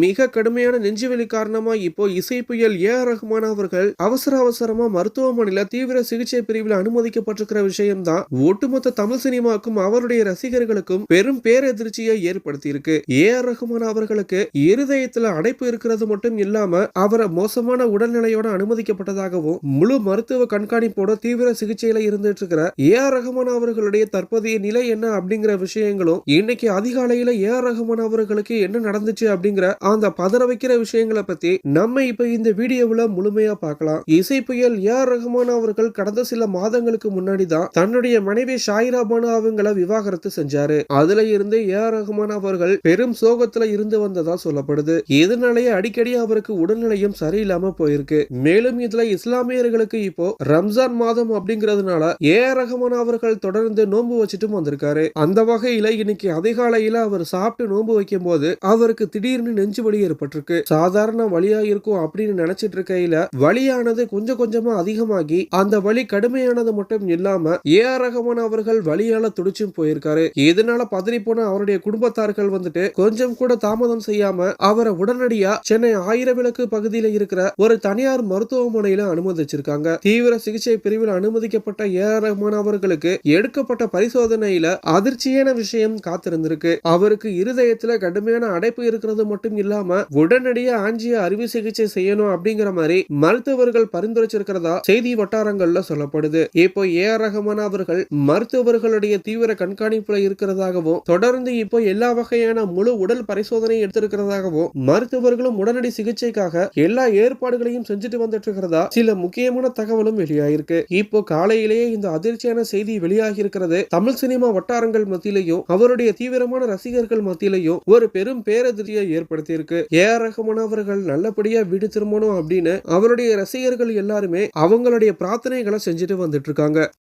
மிக கடுமையான நெஞ்சுவலி காரணமா இப்போ இசை புயல் ஏ ஆர் ரஹ்மான் அவர்கள் அவசர அவசரமா மருத்துவமனையில தீவிர சிகிச்சை பிரிவில் அனுமதிக்கப்பட்டிருக்கிற விஷயம்தான் ஒட்டுமொத்த தமிழ் சினிமாவுக்கும் அவருடைய ரசிகர்களுக்கும் பெரும் பேரெதிர்ச்சியை ஏற்படுத்தி இருக்கு ஏ ஆர் ரஹ்மான் அவர்களுக்கு இருதயத்துல அடைப்பு இருக்கிறது மட்டும் இல்லாம அவரை மோசமான உடல்நிலையோட அனுமதிக்கப்பட்டதாகவும் முழு மருத்துவ கண்காணிப்போட தீவிர சிகிச்சையில இருந்துட்டு இருக்கிற ஏ ஆர் ரஹ்மான் அவர்களுடைய தற்போதைய நிலை என்ன அப்படிங்கிற விஷயங்களும் இன்னைக்கு அதிகாலையில ஏ ஆர் ரஹ்மான் அவர்களுக்கு என்ன நடந்துச்சு அப்படிங்கிற அந்த பதற வைக்கிற விஷயங்களை பத்தி நம்ம இப்ப இந்த வீடியோவில் முழுமையா பார்க்கலாம். இசை புயல் ஏஆர் ரஹ்மான் அவர்கள் கடந்த சில மாதங்களுக்கு முன்னாடி தான் தன்னுடைய மனைவி ஷாயிரா பானு அவங்களை விவாகரத்து செஞ்சாரு. அதுல இருந்து ஏஆர் ரஹ்மான் அவர்கள் பெரும் சோகத்துல இருந்து வந்ததா சொல்லப்படுது. இதனாலேயே அடிக்கடி அவருக்கு உடல்நிலையும் சரியில்லாம போயிருக்கு. மேலும் இதுல இஸ்லாமியர்களுக்கு இப்போ ரம்ஜான் மாதம் அப்படிங்கறதுனால ஏ ஆர் ரஹ்மான் அவர்கள் தொடர்ந்து நோன்பு வச்சுட்டும் வந்திருக்காரு. அந்த வகையில இன்னைக்கு அதிகாலையில அவர் சாப்பிட்டு நோன்பு வைக்கும் போது அவருக்கு திடீர்னு நெஞ்சு வலி ஏற்பட்டிருக்கு. சாதாரண வழியா இருக்கும் அப்படின்னு நினைச்சிட்டு இருக்கையில வழியானது கொஞ்சம் கொஞ்சமா அதிகமாகி அந்த வழி கடுமையானது மட்டும் இல்லாம ஏ ஆர் ரகமான அவர்கள் வழியால துடிச்சும் போயிருக்காரு. இதனால பதறி போன அவருடைய குடும்பத்தார்கள் வந்துட்டு கொஞ்சம் கூட தாமதம் செய்யாம அவரை உடனடியா சென்னை ஆயிரவிளக்கு பகுதியில இருக்கிற ஒரு தனியார் மருத்துவமனையில அனுமதிச்சிருக்காங்க. தீவிர சிகிச்சை பிரிவில் அனுமதிக்கப்பட்ட ஏ ஆர் ரஹ்மான் அவர்களுக்கு எடுக்கப்பட்ட பரிசோதனையில அதிர்ச்சியான விஷயம் காத்திருந்திருக்கு. அவருக்கு இருதயத்துல கடுமையான அடைப்பு இருக்கிறது மட்டும் இல்லாம உடனடியா ஆஞ்சிய அறுவை சிகிச்சை செய்யணும் அப்படிங்கிற மாதிரி மருத்துவர்கள் பரிந்துரைச்சிருக்கிறதா செய்தி வட்டாரங்கள்ல சொல்லப்படுது. இப்போ ஏ ஆர் ரஹ்மான் அவர்கள் மருத்துவர்களுடைய தீவிர கண்காணிப்புல இருக்கிறதாகவும் தொடர்ந்து இப்போ எல்லா வகையான முழு உடல் பரிசோதனை எடுத்திருக்கிறதாகவும் மருத்துவர்களும் உடனடி சிகிச்சைக்காக எல்லா ஏற்பாடுகளையும் செஞ்சுட்டு வந்துட்டு இருக்கிறதா சில முக்கியமான தகவலும் வெளியாயிருக்கு. இப்போ காலையிலேயே இந்த அதிர்ச்சியான செய்தி வெளியாகி இருக்கிறது தமிழ் சினிமா வட்டாரங்கள் மத்தியிலையும் அவருடைய தீவிரமான ரசிகர்கள் மத்தியிலையும் ஒரு பெரும் பேரதிரியை ஏற்ப ஏற்படுத்தியிருக்கு ஏ ஆர் ரஹ்மான் அவர்கள் நல்லபடியா வீடு திரும்பணும் அப்படின்னு அவருடைய ரசிகர்கள் எல்லாருமே அவங்களுடைய பிரார்த்தனைகளை செஞ்சுட்டு வந்துட்டு இருக்காங்க.